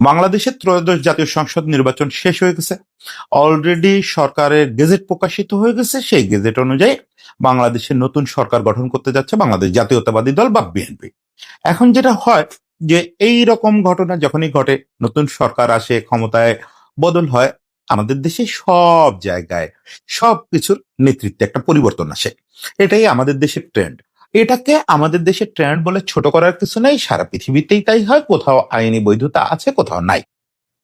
বাংলাদেশের ত্রয়োদশ জাতীয় সংসদ নির্বাচন শেষ হয়ে গেছে। অলরেডি সরকারের গেজেট প্রকাশিত হয়ে গেছে। সেই গেজেট অনুযায়ী বাংলাদেশের নতুন সরকার গঠন করতে যাচ্ছে বাংলাদেশ জাতীয়তাবাদী দল বা বিএনপি। এখন যেটা হয় যে এই রকম ঘটনা যখনই ঘটে, নতুন সরকার আসে, ক্ষমতায় বদল হয়, আমাদের দেশে সব জায়গায় সব কিছুর নেতৃত্বে একটা পরিবর্তন আসে। এটাই আমাদের দেশের ট্রেন্ড এটাকে আমাদের দেশে ট্রেন্ড বলে ছোট করার কিছু নেই, সারা পৃথিবীতেই তাই হয়, কোথাও আইনি বৈধতা আছে, কোথাও নাই।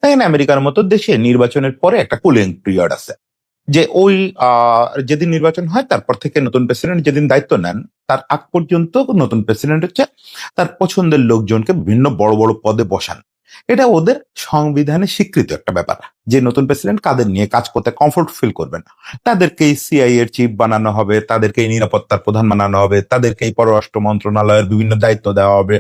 তাই না, আমেরিকার মতো দেশে নির্বাচনের পরে একটা কুলিং পিরিয়ড আছে, যে ওই যেদিন নির্বাচন হয়, তারপর থেকে নতুন প্রেসিডেন্ট যেদিন দায়িত্ব নেন, তার আগ পর্যন্ত নতুন প্রেসিডেন্ট হচ্ছে তার পছন্দের লোকজনকে বিভিন্ন বড় বড় পদে বসান। এটা ওদের সংবিধানে স্বীকৃত একটা ব্যাপার। যে নতুন প্রেসিডেন্ট কাদের নিয়ে কাজ করতে কমফোর্ট ফিল করবেন তাদেরকেই সিআই এর চিফ বানানো হবে, তাদেরকেই নিরাপত্তার প্রধান বানানো হবে, তাদেরকেই পররাষ্ট্র মন্ত্রণালয়ের বিভিন্ন দায়িত্ব দেওয়া হবে।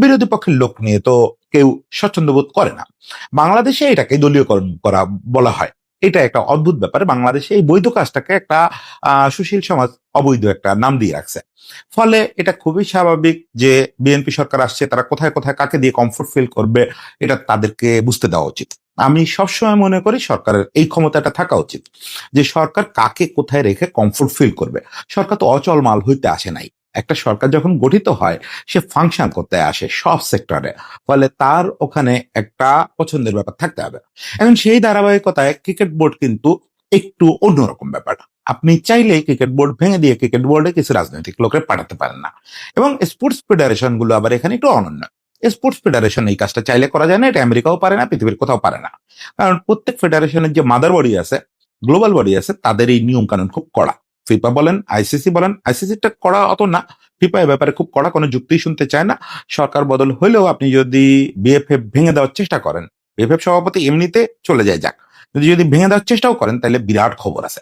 বিরোধী পক্ষের লোক নিয়ে তো কেউ স্বচ্ছন্দ বোধ করে না। বাংলাদেশে এটাকে দলীয়করণ করা বলা হয়। এটা একটা অদ্ভুত ব্যাপার। বাংলাদেশে এই বৈধ কাজটাকে একটা সুশীল সমাজ অবৈধ একটা নাম দিয়ে রাখছে। ফলে এটা খুবই স্বাভাবিক যে বিএনপি সরকার আসছে, তারা কোথায় কোথায় কাকে দিয়ে কমফোর্ট ফিল করবে, এটা তাদেরকে বুঝতে দেওয়া উচিত। আমি সবসময় মনে করি সরকারের এই ক্ষমতাটা থাকা উচিত। যে সরকার কাকে কোথায় রেখে কমফোর্ট ফিল করবে। সরকার তো অচল মাল হইতে আসে নাই। একটা সরকার যখন গঠিত হয়, সে ফাংশন করতে আসে সব সেক্টরে ফলে তার ওখানে একটা পছন্দের ব্যাপার থাকতে হবে। এখন সেই ধারাবাহিকতায় ক্রিকেট বোর্ড কিন্তু একটু অন্যরকম ব্যাপার। আপনি চাইলে ক্রিকেট বোর্ড ভেঙে দিয়ে ক্রিকেট বোর্ডে কিছু রাজনৈতিক লোকের পাঠাতে পারেন না। এবং স্পোর্টস ফেডারেশনগুলো আবার এখানে একটু অনন্য। স্পোর্টস ফেডারেশন এই কাজটা চাইলে করা যায় না, এটা আমেরিকাও পারে না, পৃথিবীর কোথাও পারে না। কারণ প্রত্যেক ফেডারেশনের যে মাদার বডি আছে গ্লোবাল বডি আছে, তাদের এই নিয়ম কানুন খুব কড়া। ফিফা বলেন, আইসিসি বলেন, আইসিসিটা করা অত না। ফিফা এ ব্যাপারে খুব কড়া কোনো যুক্তি শুনতে চায় না। সরকার বদল হলেও আপনি যদি বিএফএফ ভেঙে দেওয়ার চেষ্টা করেন, বিএফএফ সভাপতি এমনিতে চলে যায় যাক। যদি যদি ভেঙে দেওয়ার চেষ্টাও করেন, তাহলে বিরাট খবর আছে।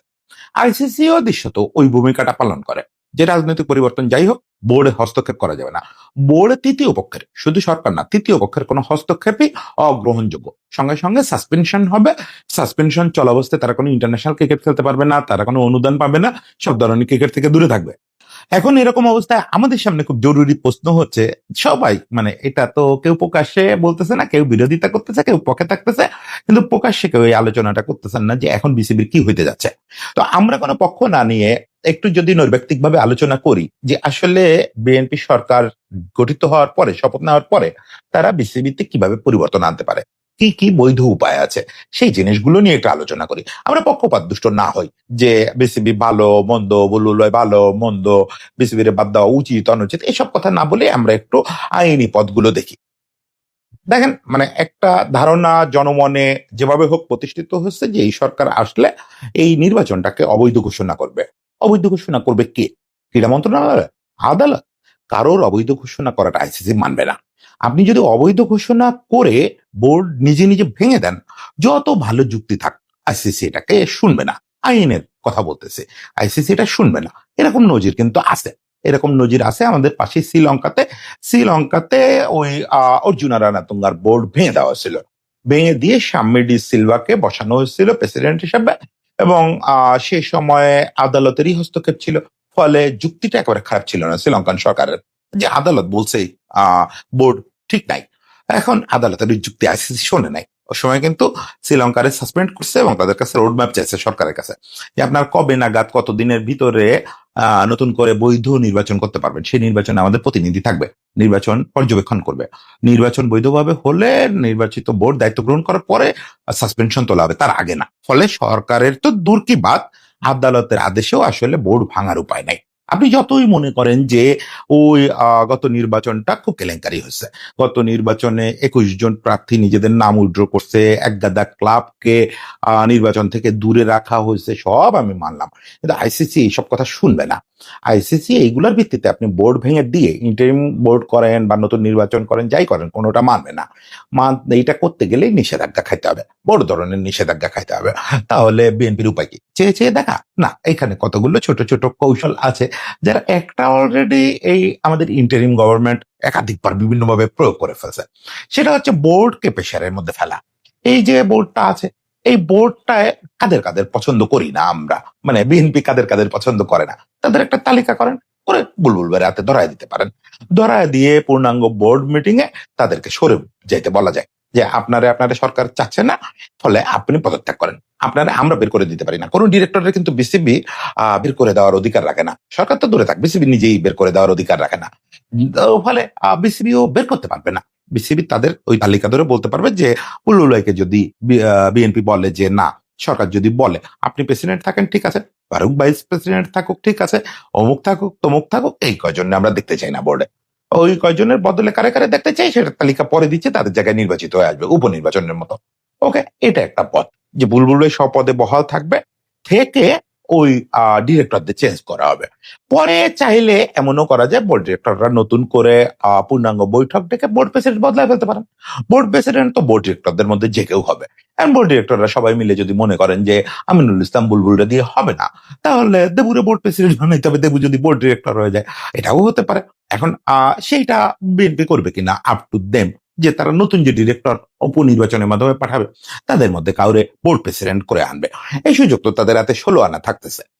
আইসিসিও দৃশ্যত ওই ভূমিকাটা পালন করে। যে রাজনৈতিক পরিবর্তন যাই হোক বোর্ডে হস্তক্ষেপ করা যাবে না। বোর্ডে তৃতীয় পক্ষের, শুধু সরকার না, তৃতীয় পক্ষের কোনো হস্তক্ষেপই অগ্রহণযোগ্য। সঙ্গে সঙ্গে সাসপেনশন হবে। সাসপেনশন চলাবস্থায় তারা কোনো ইন্টারন্যাশনাল ক্রিকেট খেলতে পারবে না, তারা কোনো অনুদান পাবে না, সব ধরনের ক্রিকেট থেকে দূরে থাকবে। এখন এরকম অবস্থায় আমাদের সামনে খুব জরুরি প্রশ্ন হচ্ছে, সবাই মানে এটা তো কেউ প্রকাশ্যে বলতেছে না, কেউ বিরোধিতা করতেছে, কেউ পক্ষে থাকতেছে, কিন্তু প্রকাশ্যে কেউ এই আলোচনাটা করতেছেন না যে এখন বিসিবির কি হইতে যাচ্ছে। তো আমরা কোনো পক্ষ না নিয়ে একটু যদি নৈর্ব্যক্তিক ভাবে আলোচনা করি যে আসলে বিএনপি সরকার গঠিত হওয়ার পরে, শপথ নেওয়ার পরে তারা বিসিবিতে কীভাবে পরিবর্তন আনতে পারে। কি কি বৈধ উপায় আছে? সেই জিনিসগুলো নিয়ে একটু আলোচনা করি। আমরা পক্ষপাত দুষ্ট না হই যে বিসিবি ভালো, মন্দ বলুলয় ভালো, মন্দ, বিসিবির বাদ দেওয়া উচিত, অনুচিত, এসব কথা না বলে আমরা একটু আইনি পদগুলো দেখি। দেখেন মানে একটা ধারণা জনমনে যেভাবে হোক প্রতিষ্ঠিত হচ্ছে যে এই সরকার আসলে এই নির্বাচনটাকে অবৈধ ঘোষণা করবে। অবৈধ ঘোষণা করবে কে? ক্রীড়া মন্ত্রণালয়? আদালত? কারোর অবৈধ ঘোষণা করাটা আইসিসি মানবে না। আপনি যদি অবৈধ ঘোষণা করে বোর্ড নিজে নিজে ভেঙে দেন, যত ভালো যুক্তি থাক, আইসিসি এটাকে শুনবে না। আইনের কথা বলতেছে, আইসিসি এটা শুনবে না। এরকম নজির কিন্তু আছে। এরকম নজির আছে আমাদের পাশে শ্রীলঙ্কাতে। শ্রীলঙ্কাতে ওই অর্জুনা রানাতুঙ্গার বোর্ড ভেঙে দেওয়া ছিল ভেঙে দিয়ে সাম্মিডি সিলভাকে বসানো হয়েছিল প্রেসিডেন্ট হিসাবে এবং সেই সময়ে আদালতেরই হস্তক্ষেপ ছিল। ফলে যুক্তিটা একেবারে খারাপ ছিল না শ্রীলঙ্কান সরকারের। যে আদালত বলছে বোর্ড ঠিক নাই। এখন আদালতের যুক্তি আইসিসি শোনে নাই। ওই সময় কিন্তু শ্রীলঙ্কারে সাসপেন্ড করছে এবং তাদের কাছে রোড ম্যাপ চাইছে সরকারের কাছে যে আপনার কবে নাগাদ কত দিনের ভিতরে নতুন করে বৈধ নির্বাচন করতে পারবেন। সেই নির্বাচনে আমাদের প্রতিনিধি থাকবে। নির্বাচন পর্যবেক্ষণ করবে। নির্বাচন বৈধভাবে হলে নির্বাচিত বোর্ড দায়িত্ব গ্রহণ করার পরে সাসপেনশন তোলা হবে। তার আগে না। ফলে সরকারের তো দূর কি বাদ আদালতের আদেশেও আসলে বোর্ড ভাঙার উপায় নাই। আপনি যতই মনে করেন যে ওই গত নির্বাচনটা খুব কেলেঙ্কারি হয়েছে। গত নির্বাচনে একুশ জন প্রার্থী নিজেদের নাম উইড্র করছে, এক গাদা ক্লাবকে নির্বাচন থেকে দূরে রাখা হয়েছে, সব আমি মানলাম। কিন্তু আইসিসি এইসব কথা শুনবে না। আইসিসি এইগুলোর ভিত্তিতে আপনি বোর্ড ভেঙে দিয়ে ইন্টারিম বোর্ড করেন বা নতুন নির্বাচন করেন, যাই করেন, কোনোটা মানবে না। মান, এইটা করতে গেলেই নিষেধাজ্ঞা খাইতে হবে। বড় ধরনের নিষেধাজ্ঞা খাইতে হবে। তাহলে বিএনপির উপায় কি? চেয়ে চেয়ে দেখা। না, এখানে কতগুলো ছোট ছোট কৌশল আছে যারা একটা অলরেডি এই আমাদের ইন্টারিম গভর্নমেন্ট একাধিকবার বিভিন্নভাবে প্রয়োগ করে ফেলছে। সেটা হচ্ছে বোর্ডকে প্রেশারের মধ্যে ফেলা। এই যে বোর্ডটা আছে এই বোর্ডটায় কাদের কাদের পছন্দ করি না আমরা? মানে বিএনপি কাদের কাদের পছন্দ করে না? তাদের একটা তালিকা করেন, করে বুলবুল বেড়াতে ধরায় দিতে পারেন। ধরায় দিয়ে পূর্ণাঙ্গ বোর্ড মিটিং এ তাদেরকে সরে যেতে বলা যায় যে, আপনারা আপনারা সরকার চাচ্ছে না, ফলে আপনি পদত্যাগ করেন। আপনারা আমরা বের করে দিতে পারি না। কোনো ডিরেক্টরের কিন্তু বিসিবি বের করে দেওয়ার অধিকার রাখে না। সরকার তো দূরে থাক বিসিবি নিজেই বের করে দেওয়ার অধিকার রাখে না। ফলে বিসিবিও বের করতে পারবে না। বিসিবি তাদের ওই তালিকা ধরে বলতে পারবে যে উল্লুলাইকে যদি বিএনপি বলে যে, না, সরকার যদি বলে, আপনি প্রেসিডেন্ট থাকেন, ঠিক আছে। ফারুক ভাইস প্রেসিডেন্ট থাকুক, ঠিক আছে। অমুক থাকুক, তমুক থাকুক, এই কয়জনে আমরা দেখতে চাই না বোর্ডে ওই কয়জনের বদলে কারে কারে দেখতে চাই, সেটা তালিকা পরে দিচ্ছে, তাদের জায়গায় নির্বাচিত হয়ে আসবে, উপনির্বাচনের মতো। ওকে, এটা একটা পথ। যে বুলবুল ভাই সব পদে বহাল থাকবে, থেকে ওই ডিরেক্টরদের চেঞ্জ করা হবে। পরে চাইলে এমনও করা যায় বোর্ড ডিরেক্টররা নতুন করে পূর্ণাঙ্গ বৈঠক ডেকে বোর্ড প্রেসিডেন্ট বদলায় ফেলতে পারেন। বোর্ড প্রেসিডেন্ট তো বোর্ড ডিরেক্টরদের মধ্যে যে কেউ হবে। বোর্ড ডিরেক্টররা সবাই মিলে যদি মনে করেন যে, আমিনুল ইসলাম বুলবুলটা দিয়ে হবে না, তাহলে দেবুরে বোর্ড প্রেসিডেন্ট বানাইতে হবে, দেবু যদি বোর্ড ডিরেক্টর হয়ে যায়, এটাও হতে পারে। এখন সেইটা বিএনপি করবে কিনা আপ টু দেম যে তারা নতুন যে ডিরেক্টর উপনির্বাচনের মাধ্যমে পাঠাবে, তাদের মধ্যে কাউরে বোর্ড প্রেসিডেন্ট করে আনবে। এই সুযোগ তো তাদের হাতে ষোলো আনা থাকতেছে।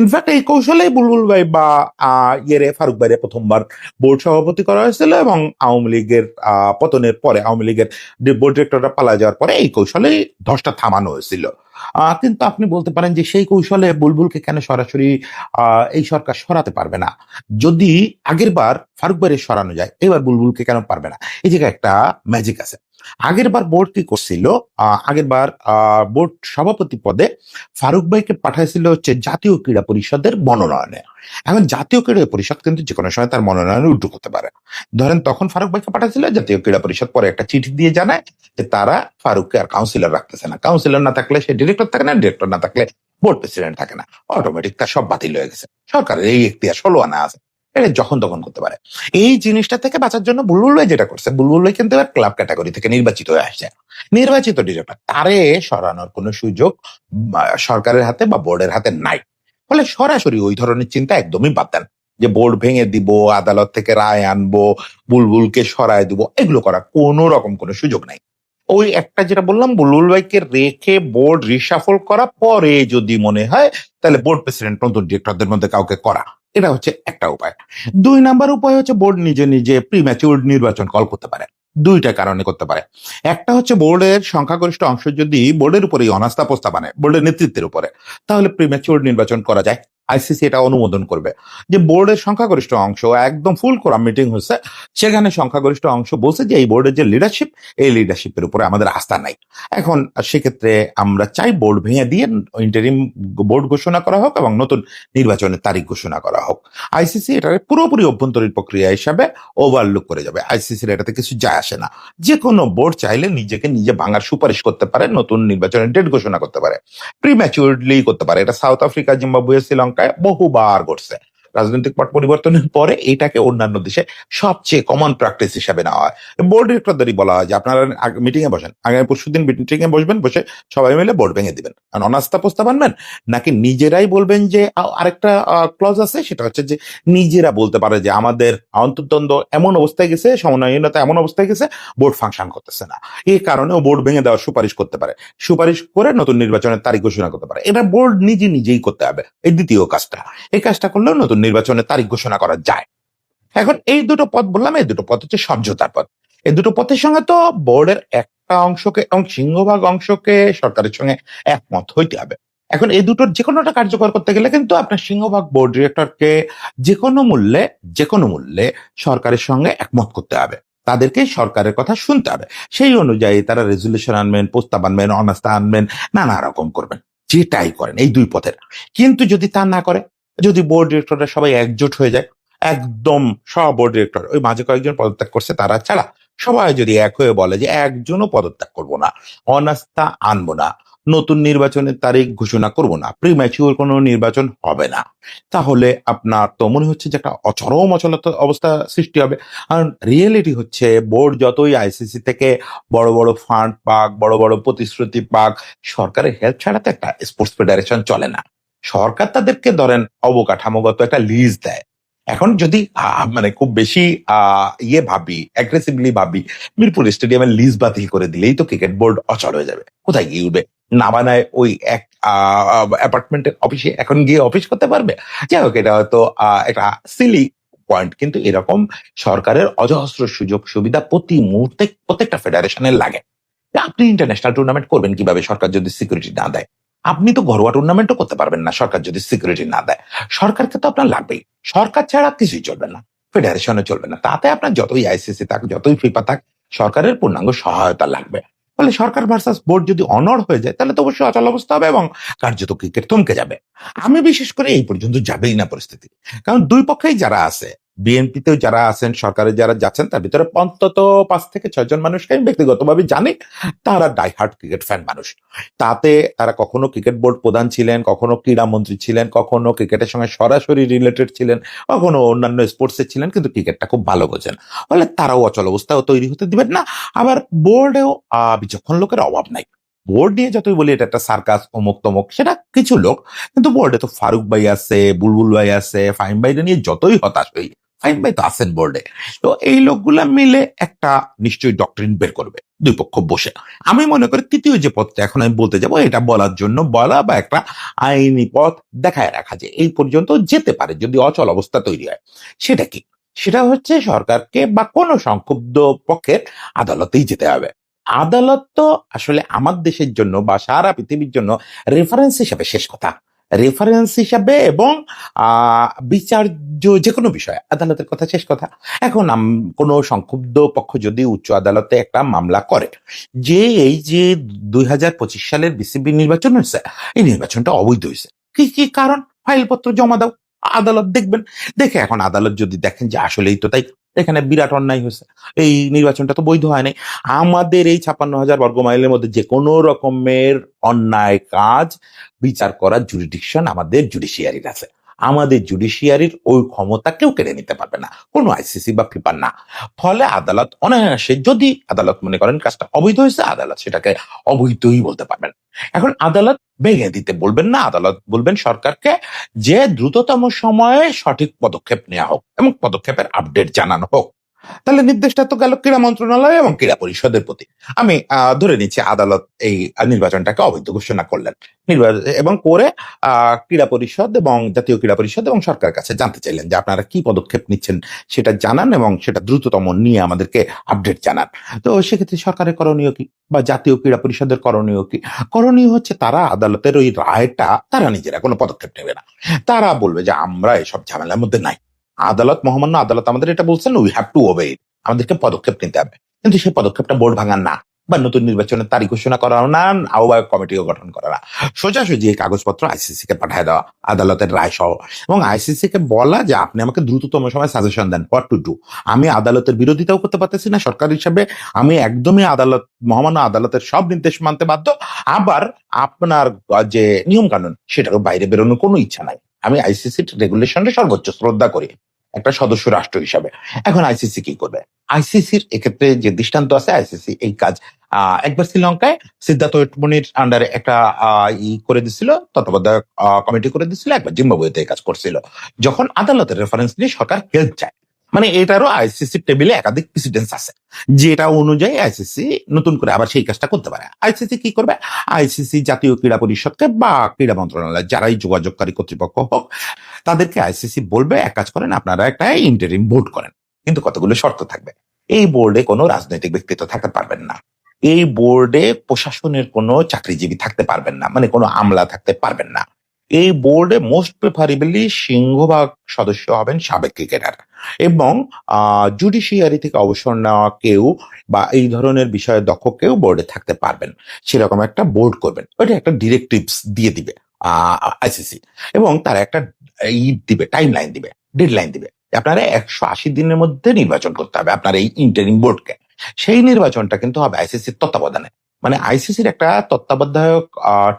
ইনফ্যাক্ট এই কৌশলে বুলবুল ভাই বা ইয়েরে ফারুক ভাইরে প্রথমবার বোর্ড সভাপতি করা হয়েছিল এবং আওয়ামী লীগের পতনের পরে, আওয়ামী লীগের বোর্ড ডিরেক্টররা পালা যাওয়ার পরে এই কৌশলেই ধসটা থামানো হয়েছিল। কিন্তু আপনি বলতে পারেন যে সেই কৌশলে বুলবুলকে কেন সরাসরি এই সরকার সরাতে পারবে না? যদি আগের বার ফারুক ভাইরে সরানো যায়, এবার বুলবুলকে কেন পারবে না? এই জায়গায় একটা ম্যাজিক আছে। আগের বার বোর্ড কি করছিল? আগের বার বোর্ড সভাপতি পদে ফারুক ভাইকে পাঠাইছিল হচ্ছে জাতীয় ক্রীড়া পরিষদের মনোনয়নে। এখন জাতীয় ক্রীড়া পরিষদ কিন্তু যে কোনো সময় তার মনোনয়ন উল্টো করতে পারে। ধরেন তখন ফারুক ভাইকে পাঠাইছিল, জাতীয় ক্রীড়া পরিষদ পরে একটা চিঠি দিয়ে জানায় যে তারা ফারুককে আর কাউন্সিলর রাখতেছে না। কাউন্সিলর না থাকলে সে ডিরেক্টর থাকে না ডিরেক্টর না থাকলে বোর্ড প্রেসিডেন্ট থাকে না। অটোমেটিক তার সব বাতিল হয়ে গেছে। সরকারের এই এখতিয়ার ষোলো আনা আছে। এটা যখন তখন করতে পারে। এই জিনিসটা থেকে বাঁচার জন্য বুলবুল ভাই যেটা করছে, বুলবুল ভাই কিন্তু এবার ক্লাব ক্যাটাগরি থেকে নির্বাচিত হয়ে আসছে। নির্বাচিত ডিরেক্টর, তারে সরানোর কোনো সুযোগ সরকারের হাতে বা বোর্ডের হাতে নাই। ফলে সরাসরি ওই ধরনের চিন্তা একদমই বাদ দেন। যে বোর্ড ভেঙে দিব, আদালত থেকে রায় আনব, বুলবুলকে সরায় দিব, এগুলো করার কোনো রকম কোনো সুযোগ নাই। ওই একটা যেটা বললাম বুলবুল ভাইকে রেখে বোর্ড রিসাফল করা পরে যদি মনে হয়, তাহলে বোর্ড প্রেসিডেন্ট নতুন ডিরেক্টরদের মধ্যে কাউকে করা। এটা হচ্ছে একটা উপায়। দুই নাম্বার উপায় হচ্ছে বোর্ড নিজে নিজে প্রিম্যাচিউর নির্বাচন কল করতে পারে। দুইটা কারণে করতে পারে। একটা হচ্ছে বোর্ডের সংখ্যাগরিষ্ঠ অংশ যদি বোর্ডের উপরে অনাস্থা প্রস্তাব আনে বোর্ডের নেতৃত্বের উপরে, তাহলে প্রিম্যাচিউর নির্বাচন করা যায়। আইসিসি এটা অনুমোদন করবে। যে বোর্ডের সংখ্যাগরিষ্ঠ অংশ, একদম ফুল করা মিটিং হচ্ছে সেখানে সংখ্যাগরিষ্ঠ অংশ বলছে যে এই বোর্ডের যে লিডারশিপ এই লিডারশিপের উপরে আমাদের আস্থা নাই। এখন সেক্ষেত্রে আমরা চাই বোর্ড ভেঙে দিয়ে ইন্টারিম বোর্ড ঘোষণা করা হোক এবং নতুন নির্বাচনের তারিখ ঘোষণা করা হোক। আইসিসি এটার পুরোপুরি অভ্যন্তরীণ প্রক্রিয়া হিসাবে ওভারলুক করে যাবে। আইসিসির এটাতে কিছু যায় আসে না। যে কোনো বোর্ড চাইলে নিজেকে নিজে ভাঙার সুপারিশ করতে পারে, নতুন নির্বাচনের ডেট ঘোষণা করতে পারে। প্রিম্যাচুরলি করতে পারে। এটা সাউথ আফ্রিকা জিম্বাবুয়ে শ্রীলঙ্কায় বহুবার ঘটছে। রাজনৈতিক পট পরিবর্তনের পরে এটাকে অন্যান্য দেশে সবচেয়ে কমন প্র্যাকটিস হিসাবে নেওয়া হয়। বোর্ড ডিরেক্টরদেরই বলা হয় যে, আপনারা মিটিং এ বসেন, আগামী পরশু দিন মিটিং এ বসবেন, বসে সবাই মিলে বোর্ড ভেঙে দিবেন। আর অনাস্থা প্রস্তাব আনবেন, নাকি নিজেরাই বলবেন যে আরেকটা ক্লজ আছে? সেটা হচ্ছে যে, নিজেরা বলতে পারে যে, আমাদের অন্তর্দ্বন্দ্ব এমন অবস্থায় গেছে, সমন্বয়হীনতা এমন অবস্থায় গেছে বোর্ড ফাংশন করতেছে না। এই কারণেও বোর্ড ভেঙে দেওয়ার সুপারিশ করতে পারে। সুপারিশ করে নতুন নির্বাচনের তারিখ ঘোষণা করতে পারে। এটা বোর্ড নিজে নিজেই করতে হবে। এই দ্বিতীয় কাজটা। এই কাজটা করলেও নতুন নির্বাচনের তারিখ ঘোষণা করা যায়। এখন এই দুটো পথ বললাম, এই দুটো পথ হচ্ছে সমঝোতার পথ। এই দুটো পথের সঙ্গে তো বোর্ডের একটা অংশকে এবং সিংহভাগ অংশকে সরকারের সঙ্গে একমত হইতে হবে। এখন এই দুটোর যে কোনোটা কার্যকর করতে গেলে কিন্তু আপনার সিংহভাগ বোর্ড ডিরেক্টরকে যে কোনো মূল্যে যে কোনো মূল্যে সরকারের সঙ্গে একমত করতে হবে। তাদেরকে সরকারের কথা শুনতে হবে। সেই অনুযায়ী তারা রেজুলেশন আনবেন, প্রস্তাব আনবেন, অনাস্থা আনবেন, নানা রকম করবেন। যেটাই করেন এই দুই পথের। কিন্তু যদি তা না করে যদি বোর্ড ডিরেক্টররা সবাই একজোট হয়ে যায়, একদম সব বোর্ড ডিরেক্টর ওই মাঝে কয়েকজন পদত্যাগ করছে তারা ছাড়া সবাই যদি এক হয়ে বলে যে একজনও পদত্যাগ করব না, অনাস্থা আনব না, নতুন নির্বাচনের তারিখ ঘোষণা করব না প্রিম্যাচিওর কোনো নির্বাচন হবে না, তাহলে আপনার তো মনে হচ্ছে যে একটা অচরম অচলতা অবস্থা সৃষ্টি হবে। কারণ রিয়েলিটি হচ্ছে বোর্ড যতই আইসিসি থেকে বড় বড় ফান্ড পাক, বড় বড় প্রতিশ্রুতি পাক, সরকারের হেল্প ছাড়া তো একটা স্পোর্টস ফেডারেশন চলে না। সরকার তাদেরকে ধরেন অবকাঠামোগত একটা লিজ দেয়। এখন যদি মানে খুব বেশি আহ, ইয়ে ভাবি অ্যাগ্রেসিভলি ভাবি মিরপুর স্টেডিয়ামের লিজ বাতিল করে দিলেই তো ক্রিকেট বোর্ড অচল হয়ে যাবে। কোথায় গিয়ে উঠবে? না বানায় ওই এক অ্যাপার্টমেন্টের অফিসে এখন গিয়ে অফিস করতে পারবে? যাই হোক এটা হয়তো একটা সিলি পয়েন্ট কিন্তু এরকম সরকারের অজস্র সুযোগ সুবিধা প্রতি মুহূর্তে প্রত্যেকটা ফেডারেশনের লাগে। আপনি ইন্টারন্যাশনাল টুর্নামেন্ট করবেন কীভাবে সরকার যদি সিকিউরিটি না দেয়? আপনি তো ঘরোয়া টুর্নামেন্টও করতে পারবেন না, সরকার যদি সিকিউরিটি না দেয়। সরকারকে তো আপনার লাগবেই। সরকার ছাড়া কিছুই চলবে না ফেডারেশনে চলবে না। তাতে আপনার যতই আইসিসি থাক, যতই ফিফা থাক, সরকারের পূর্ণাঙ্গ সহায়তা লাগবে। ফলে সরকার ভার্সাস বোর্ড যদি অনড় হয়ে যায়, তাহলে তো অবশ্যই অচল অবস্থা হবে এবং কার্যত ক্রিকেট থমকে যাবে। আমি বিশেষ করে এই পর্যন্ত যাবেই না পরিস্থিতি। কারণ দুই পক্ষেই যারা আছে বিএনপিতেও যারা আছেন, সরকারে যারা যাচ্ছেন, তার ভিতরে অন্তত পাঁচ থেকে ছয়জন মানুষকে আমি ব্যক্তিগতভাবে জানি, তারা ডাইহার্ট ক্রিকেট ফ্যান মানুষ। তাতে তারা কখনো ক্রিকেট বোর্ড প্রধান ছিলেন, কখনো ক্রীড়া মন্ত্রী ছিলেন, কখনো ক্রিকেটের সঙ্গে সরাসরি রিলেটেড ছিলেন, কখনো অন্যান্য স্পোর্টসে ছিলেন, কিন্তু ক্রিকেটটা খুব ভালো বোঝেন। ফলে তারাও অচল অবস্থাও তৈরি হতে দিবেন না। আবার বোর্ডেও বিচক্ষণ লোকের অভাব নাই। বোর্ড নিয়ে যতই বলি, এটা একটা সার্কাস অমুক তমুক সেটা কিছু লোক, কিন্তু বোর্ডে তো ফারুক ভাই আছে, বুলবুল ভাই আছে ফাইম ভাইরা নিয়ে যতই হতাশ হই ফাইম ভাই তো আছেন বোর্ডে তো এই লোকগুলা মিলে একটা নিশ্চয়ই ডক্টরিন বের করবে, দুই পক্ষ বসে। আমি মনে করি তৃতীয় যে পথটা এখন আমি বলতে যাব, এটা বলার জন্য বলা বা একটা আইনি পথ দেখায় রাখা যে এই পর্যন্ত যেতে পারে যদি অচল অবস্থা তৈরি হয়। সেটা কি? সেটা হচ্ছে সরকারকে বা কোনো সংক্ষুব্ধ পক্ষের আদালতেই যেতে হবে। আদালত তো আসলে আমার দেশের জন্য বা সারা পৃথিবীর জন্য রেফারেন্স হিসাবে শেষ কথা। রেফারেন্স হিসাবে এবং বিচার্য যে কোনো বিষয়, আদালতের কথা, শেষ কথা। এখন কোনো সংক্ষুব্ধ পক্ষ যদি উচ্চ আদালতে একটা মামলা করে, যে এই যে দুই হাজার পঁচিশ সালের বিসিবি নির্বাচন হয়েছে, এই নির্বাচনটা অবৈধ হয়েছে। কি কি কারণ? ফাইলপত্র জমা দাও। আদালত দেখবেন। দেখে এখন আদালত যদি দেখেন যে আসলেই তো তাই, এখানে বিরাট অন্যায় হয়েছে। এই নির্বাচনটা তো বৈধ হয় নাই। আমাদের এই ছাপ্পান্ন হাজার বর্গ মাইলের মধ্যে যে কোনো রকমের অন্যায় কাজ বিচার করার জুরিডিকশন আমাদের জুডিশিয়ারির আছে। আমাদের জুডিশিয়ারির ওই ক্ষমতা কেউ কেড়ে নিতে পারবে না। কোনো আইসিসি বা ফিফার না। ফলে আদালত অনায়াসে, যদি আদালত মনে করেন কাজটা অবৈধ হয়েছে, আদালত সেটাকে অবৈধই বলতে পারবেন। এখন আদালত ভেঙে দিতে বলবেন না, আদালত বলবেন সরকারকে যে দ্রুততম সময়ে সঠিক পদক্ষেপ নেওয়া হোক এবং পদক্ষেপের আপডেট জানানো হোক। তাহলে নির্দেশটা তো গেল ক্রীড়া মন্ত্রণালয় এবং ক্রীড়া পরিষদের প্রতি। আমি ধরে নিচ্ছি আদালত এই নির্বাচনটাকে অবৈধ ঘোষণা করলেন। নির্বাচন এবং করে ক্রীড়া পরিষদ এবং জাতীয় ক্রীড়া পরিষদ এবং সরকার কাছে জানতে চাইলেন যে আপনারা কি পদক্ষেপ নিচ্ছেন সেটা জানান এবং সেটা দ্রুততম নিয়ে আমাদেরকে আপডেট জানান। তো সেক্ষেত্রে সরকারের করণীয় কি বা জাতীয় ক্রীড়া পরিষদের করণীয় কি? করণীয় হচ্ছে তারা আদালতের ওই রায়টা, তারা নিজেরা কোনো পদক্ষেপ নেবে না। তারা বলবে যে আমরা এসব ঝামেলার মধ্যে নাই। আদালত, মহামান্য আদালত আমাদের এটা বলছেন উই হ্যাভ টু ওবে আমাদেরকে পদক্ষেপ নিতে হবে। কিন্তু সেই পদক্ষেপটা বোর্ড ভাঙার না বা নতুন নির্বাচনের তারিখ ঘোষণা করা না, আহ্বায়ক কমিটিও গঠন করা না। সোজাসুজি এই কাগজপত্র আইসিসি কে পাঠায় দেওয়া, আদালতের রায় সহ। এবং আইসিসি কে বলা যে আপনি আমাকে দ্রুততম সময় সাজেশন দেন হোয়াট টু ডু আমি আদালতের বিরোধিতাও করতে পারতেছি না, সরকার হিসাবে আমি একদমই আদালত, মহামান্য আদালতের সব নির্দেশ মানতে বাধ্য। আবার আপনার যে নিয়ম কানুন সেটারও বাইরে বেরোনোর কোনো ইচ্ছা নাই। আমি আইসিসি রেগুলেশনটা সর্বোচ্চ শ্রদ্ধা করি। একটা সদস্য রাষ্ট্র হিসাবে। এখন আইসিসি কি করবে? আইসিসির এক্ষেত্রে যে দৃষ্টান্ত আছে আইসিসি এই কাজ একবার শ্রীলঙ্কায় সিদ্ধার্থ মনির আন্ডারে একটা ই করে দিছিল, তত্ত্বাবধায়ক কমিটি করে দিছিল, একবার জিম্বাবুয়েতে এই কাজ করছিল। যখন আদালতের রেফারেন্স নিয়ে সরকার হেল্প চায় মানে এটারও আইসিসি টেবিলে একাধিক প্রেসিডেন্স আছে। যেটা অনুযায়ী আইসিসি নতুন করে আবার সেই কাজটা করতে পারে। আইসিসি কি করবে? আইসিসি জাতীয় ক্রীড়া পরিষদকে বা ক্রীড়া মন্ত্রণালয়, যারাই যোগাযোগকারী কর্তৃপক্ষ হোক তাদেরকে আইসিসি বলবে, এক কাজ করেন, আপনারা একটা ইন্টারিম বোর্ড করেন। কিন্তু কতগুলো শর্ত থাকবে? এই বোর্ডে কোনো রাজনৈতিক ব্যক্তিত্ব থাকতে পারবেন না। এই বোর্ডে প্রশাসনের কোনো চাকরিজীবী থাকতে পারবেন না মানে কোনো আমলা থাকতে পারবেন না। এই বোর্ডে মোস্ট প্রেফারেবলি সিংহভাগ সদস্য হবেন সাবেক ক্রিকেটার এবং জুডিশিয়ারি থেকে অবসর নেওয়া কেউ বা এই ধরনের বিষয়ে দক্ষ কেউ বোর্ডে থাকতে পারবেন। সেরকম একটা বোর্ড করবেন। ওইটা একটা ডিরেক্টিভস দিয়ে দিবে। আইসিসি এবং তারা একটা ই দিবে টাইম লাইন দিবে ডেড লাইন দিবে আপনারা একশো আশি দিনের মধ্যে নির্বাচন করতে হবে আপনার এই ইন্টারিম বোর্ডকে সেই নির্বাচনটা কিন্তু হবে আইসিসির তত্ত্বাবধানে। মানে আইসিসির একটা তত্ত্বাবধায়ক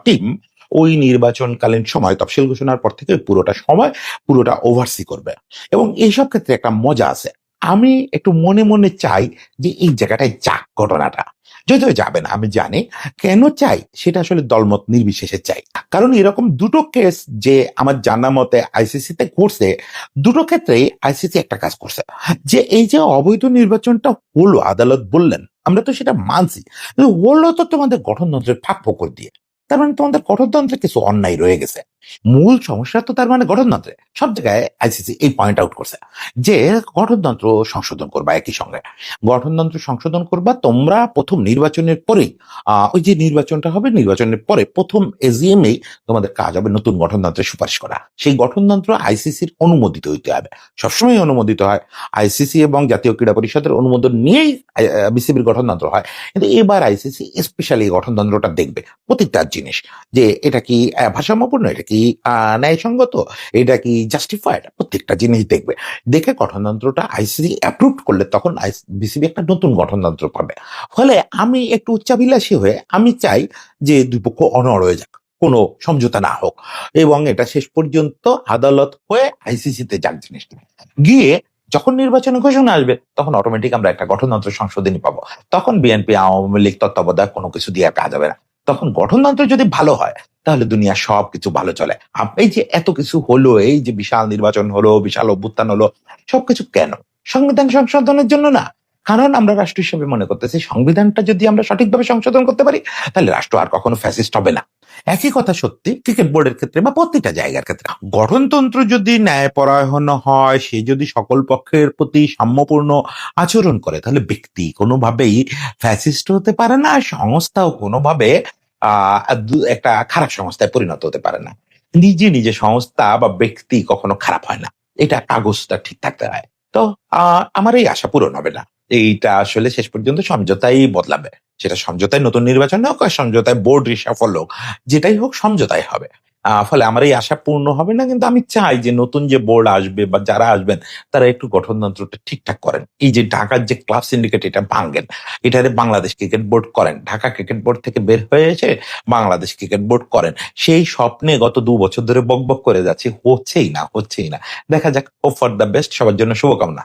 টিম ওই নির্বাচনকালীন সময় তফসিল ঘোষণার পর থেকে পুরোটা সময় পুরোটা ওভারসি করবে। এবং এইসব ক্ষেত্রে একটা মজা আছে। আমি একটু মনে মনে চাই যে এই জায়গাটায় যাক ঘটনাটা। যদিও যাবে না, আমি জানি। কেন চাই? সেটা আসলে দলমত নির্বিশেষে চাই। কারণ এরকম দুটো কেস যে আমার জানা মতে আইসিসি তে করছে দুটো ক্ষেত্রেই আইসিসি একটা কাজ করছে। যে এই যে অবৈধ নির্বাচনটা হলো, আদালত বললেন, আমরা তো সেটা মানছি। কিন্তু হলো তো তোমাদের গঠনতন্ত্রের ফাঁক ফোকর দিয়ে। তার মানে তোমাদের গঠনতন্ত্রে কিছু অন্যায় রয়ে গেছে। মূল সমস্যা তো তার মানে গঠনতন্ত্রে। সব জায়গায় আইসিসি এই পয়েন্ট আউট করছে যে গঠনতন্ত্র সংশোধন করবা একই সঙ্গে। গঠনতন্ত্র সংশোধন করবা তোমরা প্রথম নির্বাচনের পরেই ওই যে নির্বাচনটা হবে, নির্বাচনের পরে প্রথম এজিএম এই তোমাদের কাজ হবে নতুন গঠনতন্ত্রের সুপারিশ করা। সেই গঠনতন্ত্র আইসিসির অনুমোদিত হইতে হবে। সবসময় অনুমোদিত হয়। আইসিসি এবং জাতীয় ক্রীড়া পরিষদের অনুমোদন নিয়েই বিসিবির গঠনতন্ত্র হয়। কিন্তু এবার আইসিসি স্পেশালি গঠনতন্ত্রটা দেখবে। প্রতিটা জিনিস যে এটা কি ভারসাম্যপূর্ণ? এটা কি আহ, ন্যায়সঙ্গত? এটা কি জাস্টিফাইড প্রত্যেকটা জিনিস দেখবে। দেখে গঠনতন্ত্রটা আইসিসি অ্যাপ্রুভ করলে তখন বিসিবি একটা নতুন গঠনতন্ত্র পাবে। ফলে আমি একটু উচ্চাবিলাসী হয়ে আমি চাই যে দুই পক্ষ অনড় হয়ে যাক কোনো সমঝোতা না হোক। এবং এটা শেষ পর্যন্ত আদালত হয়ে আইসিসিতে যাক জিনিসটা। গিয়ে যখন নির্বাচনে ঘোষণা আসবে তখন অটোমেটিক আমরা একটা গঠনতন্ত্র সংশোধনী পাবো। তখন বিএনপি আওয়ামী লীগ তত্ত্বাবধায়ক কোনো কিছু দিয়ে কাজ হবে না। তখন গঠনতন্ত্র যদি ভালো হয়, তাহলে দুনিয়া সব কিছু ভালো চলে। এই যে এত কিছু হলো, এই যে বিশাল নির্বাচন হলো, বিশাল অভ্যুত্থান হলো, সবকিছু কেন? সংবিধান সংশোধনের জন্য না। কারণ আমরা রাষ্ট্র হিসেবে মনে করতেছি সংবিধানটা যদি আমরা সঠিকভাবে সংশোধন করতে পারি, তাহলে রাষ্ট্র আর কখনো ফ্যাসিস্ট হবে না। একই কথা সত্যি ক্রিকেট বোর্ডের ক্ষেত্রে বা প্রতিটা জায়গার ক্ষেত্রে। গঠনতন্ত্র যদি ন্যায়পরায়ণ হয়, সে যদি সকল পক্ষের প্রতি সাম্যপূর্ণ আচরণ করে, তাহলে ব্যক্তি কোনোভাবেই ফ্যাসিস্ট হতে পারে না, সংস্থাও কোনোভাবে একটা খারাপ সংস্থায় পরিণত হতে পারে না। নিজে নিজে সংস্থা বা ব্যক্তি কখনো খারাপ হয় না। এটা কাগজটা ঠিক থাকতে হয়। তো আমার এই আশা পূরণ হবে না। এইটা আসলে শেষ পর্যন্ত সমঝোতাই বদলাবে। সেটা সমঝোতায় নতুন নির্বাচন হোক আর সমঝোতায় বোর্ড রিসাফল হোক, যেটাই হোক সমঝোতাই হবে। ফলে আমার এই আশা পূর্ণ হবে না, কিন্তু আমি চাই যে নতুন যে বোর্ড আসবে বা যারা আসবেন, তারা একটু গঠনতন্ত্রটা ঠিকঠাক করেন। এই যে ঢাকার যে ক্লাব সিন্ডিকেট এটা ভাঙ্গেন এটারে বাংলাদেশ ক্রিকেট বোর্ড করেন। ঢাকা ক্রিকেট বোর্ড থেকে বের হয়ে এসে বাংলাদেশ ক্রিকেট বোর্ড করেন। সেই স্বপ্নে গত দু বছর ধরে বকবক করে যাচ্ছি, হচ্ছেই না হচ্ছেই না। দেখা যাক ও ফর দ্য বেস্ট সবার জন্য শুভকামনা।